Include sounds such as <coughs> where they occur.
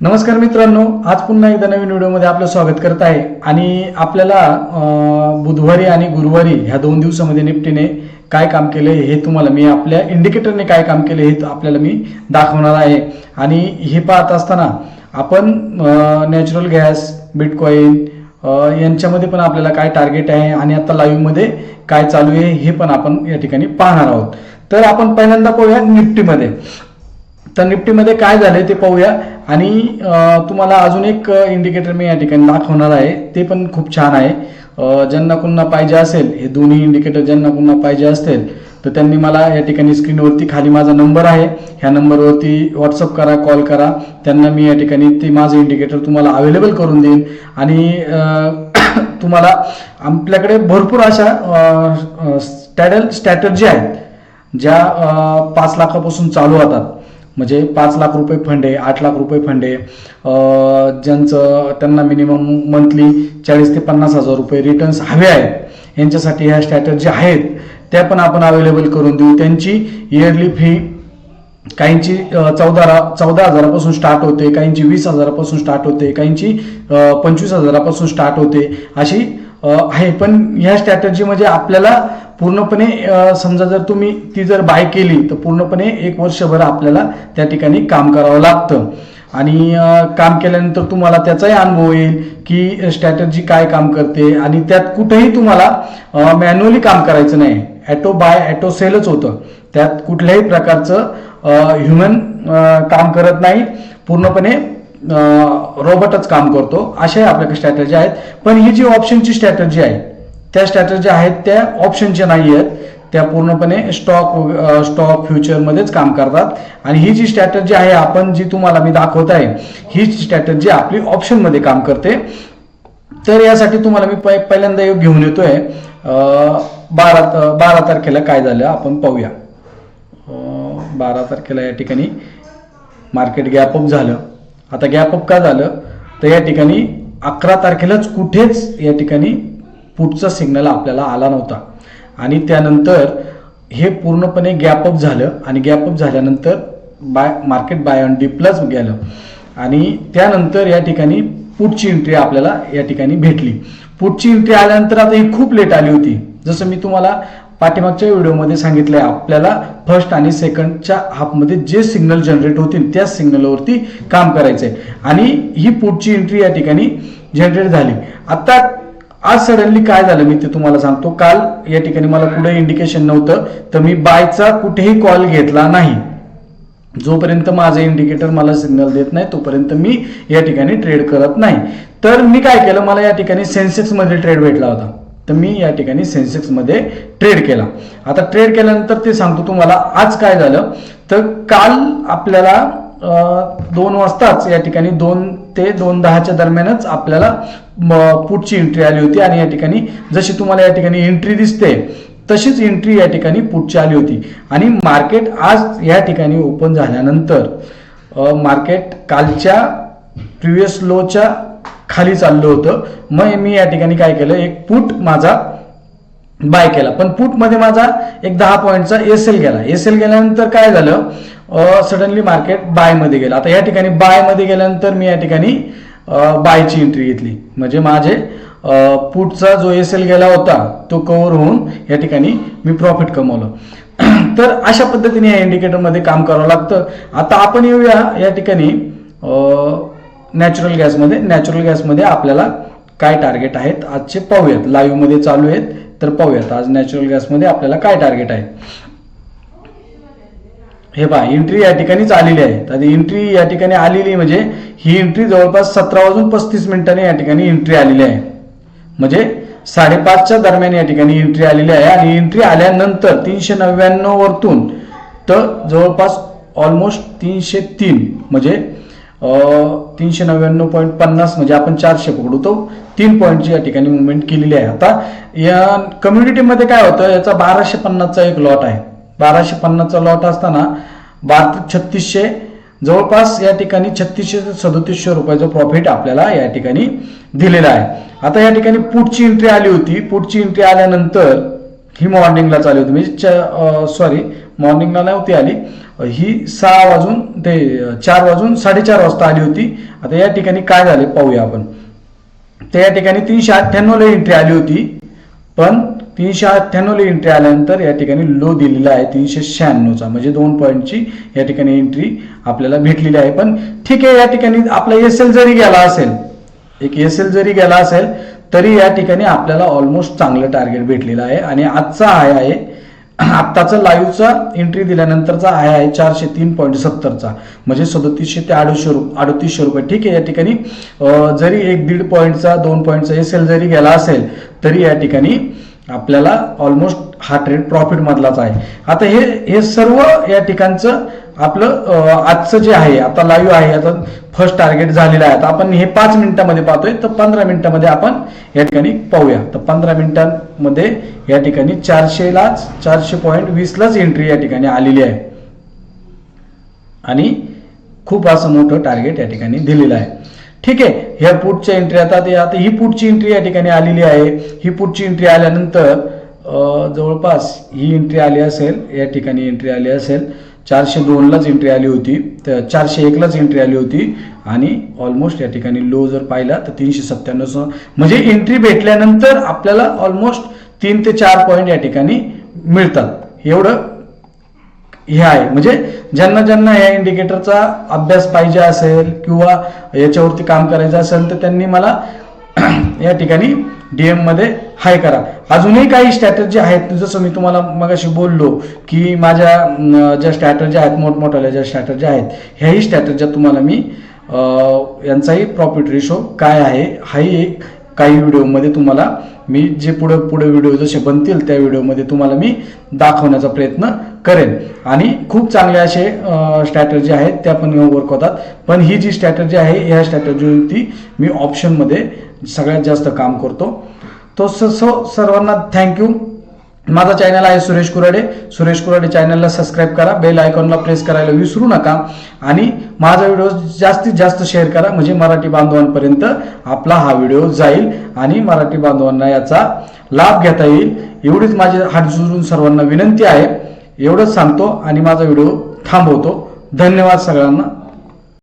नमस्कार मित्रांनो आज पुन्हा एकदा नवीन व्हिडिओमध्ये आपलं स्वागत करत आहे. आणि आपल्याला बुधवारी आणि गुरुवारी ह्या दोन दिवसामध्ये निफ्टीने काय काम केले हे तुम्हाला मी आपल्या इंडिकेटरने काय काम केले हे आपल्याला मी दाखवणार आहे. आणि हे पाहत असताना आपण नॅचरल गॅस बिटकॉईन यांच्यामध्ये पण आपल्याला काय टार्गेट आहे आणि आता लाईव्हमध्ये काय चालू आहे हे पण आपण या ठिकाणी पाहणार आहोत. तर आपण पहिल्यांदा पाहूया निफ्टीमध्ये. तर निफ्टीमध्ये काय झालंय ते पाहूया. आणि तुम्हाला अजून एक इंडिकेटर मी या ठिकाणी दाखवणार आहे. ते पण खूप छान आहे. ज्यांना कुणा पाहिजे असेल हे दोन्ही इंडिकेटर ज्यांना कुणा पाहिजे असतील तर त्यांनी मला या ठिकाणी स्क्रीनवरती खाली माझा नंबर आहे. ह्या नंबरवरती व्हॉट्सअप करा कॉल करा. त्यांना मी या ठिकाणी ते माझं इंडिकेटर तुम्हाला अवेलेबल करून देईन. आणि <coughs> तुम्हाला आपल्याकडे भरपूर अशा स्टॅडल स्ट्रॅटर्जी आहेत ज्या पाच लाखापासून चालू होतात. म्हणजे पाच लाख रुपये फंड आहे आठ लाख रुपये फंड आहे ज्यांचं त्यांना मिनिमम मंथली चाळीस ते पन्नास हजार रुपये रिटर्न्स हवे आहेत. यांच्यासाठी ह्या स्ट्रॅटर्जी आहेत. त्या पण आपण अवेलेबल करून देऊ. त्यांची इयरली फी काहींची चौदा चौदा हजारापासून स्टार्ट होते काहींची वीस हजारापासून स्टार्ट होते काहींची पंचवीस हजारापासून स्टार्ट होते अशी आहे. पण ह्या स्ट्रॅटर्जीमध्ये म्हणजे आपल्याला पूर्णपणे समजा जर तुम्ही ती जर बाय केली तर पूर्णपणे एक वर्षभर आपल्याला त्या ठिकाणी काम करावं लागतं. आणि काम केल्यानंतर तुम्हाला त्याचाही अनुभव येईल की स्ट्रॅटर्जी काय काम करते आणि त्यात कुठेही तुम्हाला मॅन्युअली काम करायचं नाही. ॲटो बाय ॲटो सेलच होतं. त्यात कुठल्याही प्रकारचं ह्युमन काम करत नाही. पूर्णपणे रोबोटच काम करतो. अशाही आपल्याकडे स्ट्रॅटर्जी आहेत. पण ही जी ऑप्शनची स्ट्रॅटर्जी आहे त्या स्ट्रॅटर्जी आहेत त्या ऑप्शनच्या नाही आहेत त्या पूर्णपणे स्टॉक स्टॉक फ्युचरमध्येच काम करतात. आणि ही जी स्ट्रॅटर्जी आहे आपण जी तुम्हाला मी दाखवत आहे ही स्ट्रॅटर्जी आपली ऑप्शनमध्ये काम करते तर यासाठी तुम्हाला मी पहिल्यांदा एक घेऊन येतोय. बारा बारा तारखेला काय झालं आपण पाहूया. बारा तारखेला या ठिकाणी मार्केट गॅपअप झालं. आता गॅपअप का झालं? तर या ठिकाणी अकरा तारखेलाच कुठेच या ठिकाणी पुढचा सिग्नल आपल्याला आला नव्हता. आणि त्यानंतर हे पूर्णपणे गॅपअप झालं आणि गॅपअप झाल्यानंतर buy market buy on D गेलं. आणि त्यानंतर या ठिकाणी पुढची एंट्री आपल्याला या ठिकाणी भेटली. पुढची एंट्री आल्यानंतर आता ही खूप लेट आली होती. जसं मी तुम्हाला पाठीमागच्या व्हिडिओमध्ये सांगितलंय आपल्याला फर्स्ट आणि सेकंडच्या हाफमध्ये जे सिग्नल जनरेट होतील त्या सिग्नलवरती काम करायचंय. आणि ही पुढची एंट्री या ठिकाणी जनरेट झाली. आता आज सडनली काय झालं? मी ते तुम्हाला सांगतो. काल या ठिकाणी मला कुठे इंडिकेशन नव्हतं तर मी बायचा कुठेही कॉल घेतला नाही. जोपर्यंत माझं इंडिकेटर मला सिग्नल देत नाही तोपर्यंत मी या ठिकाणी ट्रेड करत नाही. तर मी काय केलं? मला या ठिकाणी सेन्सेक्समध्ये ट्रेड भेटला होता. तर मी या ठिकाणी सेन्सेक्समध्ये ट्रेड केला. आता ट्रेड केल्यानंतर ते सांगतो तुम्हाला. आज काय झालं? तर काल आपल्याला दोन वाजताच या ठिकाणी दोन ते दोन दहाच्या दरम्यानच आपल्याला पुढची एंट्री आली होती आणि या ठिकाणी जशी तुम्हाला या ठिकाणी एंट्री दिसते तशीच एंट्री या ठिकाणी पुढची आली होती. आणि मार्केट आज या ठिकाणी ओपन झाल्यानंतर मार्केट कालच्या प्रिव्हियस लोच्या खाली चाललं होतं. मग मी या ठिकाणी काय केलं एक पुट माझा बाय केला. पण पुटमध्ये माझा एक दहा पॉईंटचा एस एल गेला. एस एल गेल्यानंतर काय झालं सडनली मार्केट बायमध्ये गेलं. आता या ठिकाणी बायमध्ये गेल्यानंतर मी या ठिकाणी बायची एंट्री घेतली. म्हणजे माझे पुटचा जो एस एल गेला होता तो कव्हर होऊन या ठिकाणी मी प्रॉफिट कमवलं. <clears throat> तर अशा पद्धतीने या इंडिकेटरमध्ये काम करावं लागतं. आता आपण येऊया या ठिकाणी नॅचरल गॅसमध्ये नॅचरल गॅसमध्ये आपल्याला काय टार्गेट आहेत आजचे पाहूयात. लाईव्हमध्ये चालू आहेत तर पाहूयात. आज नॅचरल गॅसमध्ये आपल्याला काय टार्गेट आहे? हे पहा एंट्री या ठिकाणीच आलेली आहे. तर एंट्री या ठिकाणी आलेली म्हणजे ही एंट्री जवळपास सतरा वाजून पस्तीस मिनिटांनी या ठिकाणी एंट्री आलेली आहे. म्हणजे साडेपाचच्या दरम्यान या ठिकाणी एंट्री आलेली आहे आणि एंट्री आल्यानंतर तीनशे नव्याण्णव वरतून तर जवळपास ऑलमोस्ट तीनशे तीन म्हणजे तीनशे नव्याण्णव पॉईंट पन्नास म्हणजे आपण चारशे पकडतो. तीन पॉईंटची या ठिकाणी मुवमेंट केलेली आहे. आता या कम्युनिटीमध्ये काय होतं याचा बाराशे पन्नासचा एक लॉट आहे. बाराशे पन्नासचा लॉट असताना बारा छत्तीसशे जवळपास या ठिकाणी छत्तीसशे ते सदोतीसशे रुपयाचा प्रॉफिट आपल्याला या ठिकाणी दिलेला आहे. आता या ठिकाणी पुढची एंट्री आली होती. पुढची एंट्री आल्यानंतर ही मॉर्निंगला चालू होती. म्हणजे सॉरी मॉर्निंगला नव्हती आली. ही सहा वाजून ते चार वाजून साडेचार वाजता आली होती. आता या ठिकाणी काय झाले पाहूया आपण. तर या ठिकाणी तीनशे अठ्ठ्याण्णवला एंट्री आली होती. पण तीनशे अठ्ठ्याण्णवला एंट्री आल्यानंतर या ठिकाणी लो दिलेला आहे तीनशे शहाण्णवचा. म्हणजे दोन पॉईंटची या ठिकाणी एंट्री आपल्याला भेटलेली आहे. पण ठीक आहे या ठिकाणी आपला एस एल जरी गेला असेल एक एस एल जरी गेला असेल तरी या ठिकाणी आपल्याला ऑलमोस्ट चांगलं टार्गेट भेटलेलं आहे. आणि आजचा हाय आहे <clears throat> आत्ताचा लाईव्हचा एंट्री दिल्यानंतरचा हाय आहे चारशे तीन पॉईंट सत्तरचा. म्हणजे सदतीसशे ते अडीचशे रुपये अडतीसशे रुपये. ठीक आहे या ठिकाणी जरी एक दीड पॉईंटचा दोन पॉईंटचा एस एल जरी गेला असेल तरी या ठिकाणी आपल्याला ऑलमोस्ट हा ट्रेड प्रॉफिट मधलाच आहे. आता हे हे सर्व या ठिकाणचं आपलं आजचं जे आहे आता लाईव्ह आहे आता फर्स्ट टार्गेट झालेलं आहे. आता आपण हे पाच मिनिटामध्ये पाहतोय तर पंधरा मिनिटामध्ये आपण या ठिकाणी पाहूया. तर पंधरा मिनिटांमध्ये या ठिकाणी चारशेलाच चारशे पॉईंट वीसलाच एंट्री या ठिकाणी आलेली आहे. आणि खूप असं मोठं टार्गेट या ठिकाणी दिलेलं आहे. ठीक आहे ह्या पुढच्या एंट्री आता ते आता ही पुढची एंट्री या ठिकाणी आलेली आहे. ही पुढची एंट्री आल्यानंतर जवळपास ही एंट्री आली असेल या ठिकाणी एंट्री आली असेल. चारशे दोनलाच एंट्री आली होती. तर चारशे एकलाच एंट्री आली होती. आणि ऑलमोस्ट या ठिकाणी लो जर पाहिला तर तीनशे सत्त्याण्णव म्हणजे एंट्री भेटल्यानंतर आपल्याला ऑलमोस्ट तीन ते चार पॉईंट या ठिकाणी मिळतात. एवढं हे आहे. म्हणजे ज्यांना ज्यांना या इंडिकेटरचा अभ्यास पाहिजे असेल किंवा याच्यावरती काम करायचं असेल तर त्यांनी मला <clears throat> या ठिकाणी डीएममध्ये हाय करा. अजूनही काही स्ट्रॅटर्जी आहेत. जसं मी तुम्हाला मगाशी बोललो की माझ्या ज्या स्ट्रॅटर्जी आहेत मोठमोठ्या ज्या स्ट्रॅटर्जी आहेत ह्याही स्ट्रॅटर्ज्या तुम्हाला मी यांचाही प्रॉफिट रेशो काय आहे हाही एक काही व्हिडिओमध्ये तुम्हाला मी जे पुढे पुढे व्हिडिओ जसे बनतील त्या व्हिडिओमध्ये तुम्हाला मी दाखवण्याचा प्रयत्न करेन. आणि खूप चांगले असे स्ट्रॅटर्जी आहेत त्या पण वर्क होतात. पण ही जी स्ट्रॅटर्जी आहे ह्या स्ट्रॅटर्जीवरती मी ऑप्शनमध्ये सगळ्यात जास्त काम करतो. तो स सर्वांना थँक्यू माझा चॅनल आहे सुरेश कुराडे. सुरेश कुराडे चॅनलला सबस्क्राईब करा. बेल आयकॉनला प्रेस करायला विसरू नका. आणि माझा व्हिडिओ जास्तीत जास्त शेअर करा. म्हणजे मराठी बांधवांपर्यंत आपला हा व्हिडिओ जाईल आणि मराठी बांधवांना याचा लाभ घेता येईल. एवढीच माझी हात सर्वांना विनंती आहे. एवढंच सांगतो आणि माझा व्हिडिओ थांबवतो. धन्यवाद सगळ्यांना.